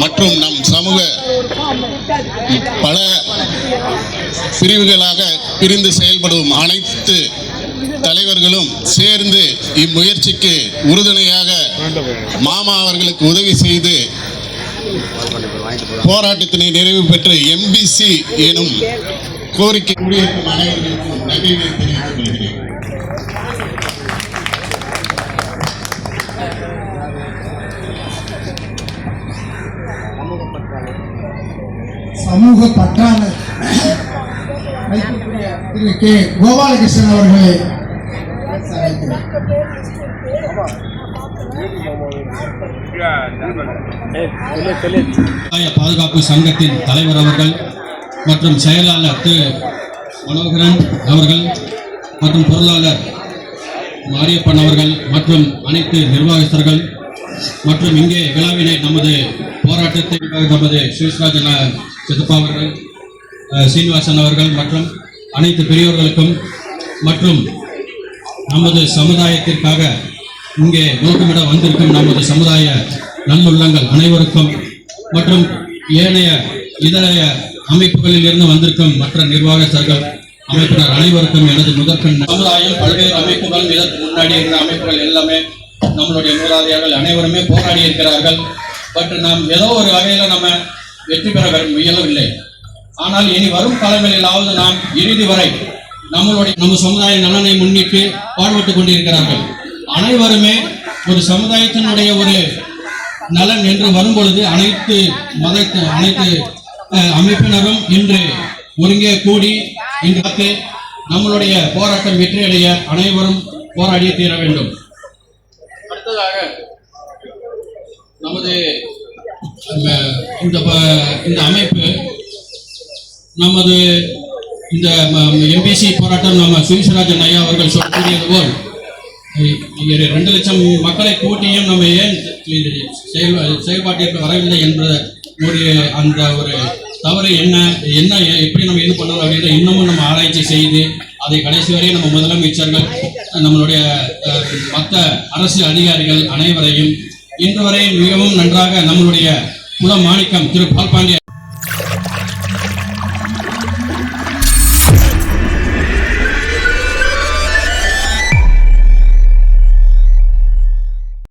மற்றும் நம் சமூக பல பிரிவுகளாக பிரிந்து செயல்படும் அனைத்து தலைவர்களும் சேர்ந்து இம்முயற்சிக்கு உறுதுணையாக மாமா அவர்களுக்கு உதவி செய்து போராட்டத்தினை நிறைவு பெற்று எம்பிசி எனும் கோரிக்கை முடியும் அனைவருக்கும் நன்றி தெரிவித்துக் கொள்கிறேன். சமூக பற்றாளர். வைக்கக்கூடிய திரு கே. கோபாலகிருஷ்ணன் அவர்களை. பாதுகாப்பு சங்கத்தின் தலைவர் அவர்கள் மற்றும் செயலாளர் திரு மனோகரன் அவர்கள் மற்றும் பொருளாளர் மாரியப்பன் அவர்கள் மற்றும் அனைத்து நிர்வாகஸ்தர்கள் மற்றும் இங்கே விழாவினை நமது போராட்டத்திற்காக நமது சுவிஸ்ராஜன் சித்தப்பா அவர்கள் சீனிவாசன் அவர்கள் மற்றும் அனைத்து பெரியோர்களுக்கும் மற்றும் நமது சமுதாயத்திற்காக இங்கே நோக்கமிட வந்திருக்கும் நமது சமுதாய நல்லுள்ளங்கள் அனைவருக்கும் மற்றும் ஏனைய இதர அமைப்புகளில் இருந்து வந்திருக்கும் மற்ற நிர்வாகஸ்தர்கள் அமைப்பினர் அனைவருக்கும் எனது முதற்கண் சமுதாயம் பல்வேறு அமைப்புகளும் இதற்கு முன்னாடி இருந்த அமைப்புகள் எல்லாமே நம்மளுடைய மூதாதையர்கள் அனைவருமே போராடி இருக்கிறார்கள். பட் நாம் ஏதோ ஒரு வகையில் நம்ம வெற்றி பெற முயலவில்லை ஆனால் இனி வரும் காலங்களிலாவது நாம் இறுதி வரை நம்மளுடைய நம்ம சமுதாய நலனை முன்னிட்டு பாடுபட்டுக் கொண்டிருக்கிறார்கள். அனைவருமே ஒரு சமுதாயத்தினுடைய ஒரு நலன் என்று வரும்பொழுது அனைத்து மத அனைத்து அமைப்பினரும் இன்று ஒருங்கே கூடி இன்று நம்மளுடைய போராட்டம் வெற்றியடைய அனைவரும் போராடிய தீர வேண்டும். அடுத்ததாக நமது இந்த ப- இந்த அமைப்பு நமது இந்த எம்பிசி போராட்டம் நம்ம சுவிஸ்வராஜன் ஐயா அவர்கள் சொல்லக்கூடியது போல் ரெண்டு லட்சம் மக்களை கூட்டியும் நம்ம ஏன் செயல் செயல்பாட்டிற்கு வரவில்லை என்ற ஒரு அந்த ஒரு தவறு என்ன என்ன எப்படி நம்ம இது பண்ணணும் அப்படின்ற இன்னமும் நம்ம ஆராய்ச்சி செய்து அதை கடைசி வரை நம்ம முதலமைச்சர்கள் நம்மளுடைய மற்ற அரசு அதிகாரிகள் அனைவரையும் இன்று வரை மிகவும் நன்றாக நம்மளுடைய குல மாணிக்கம் திரு பால்பாண்டிய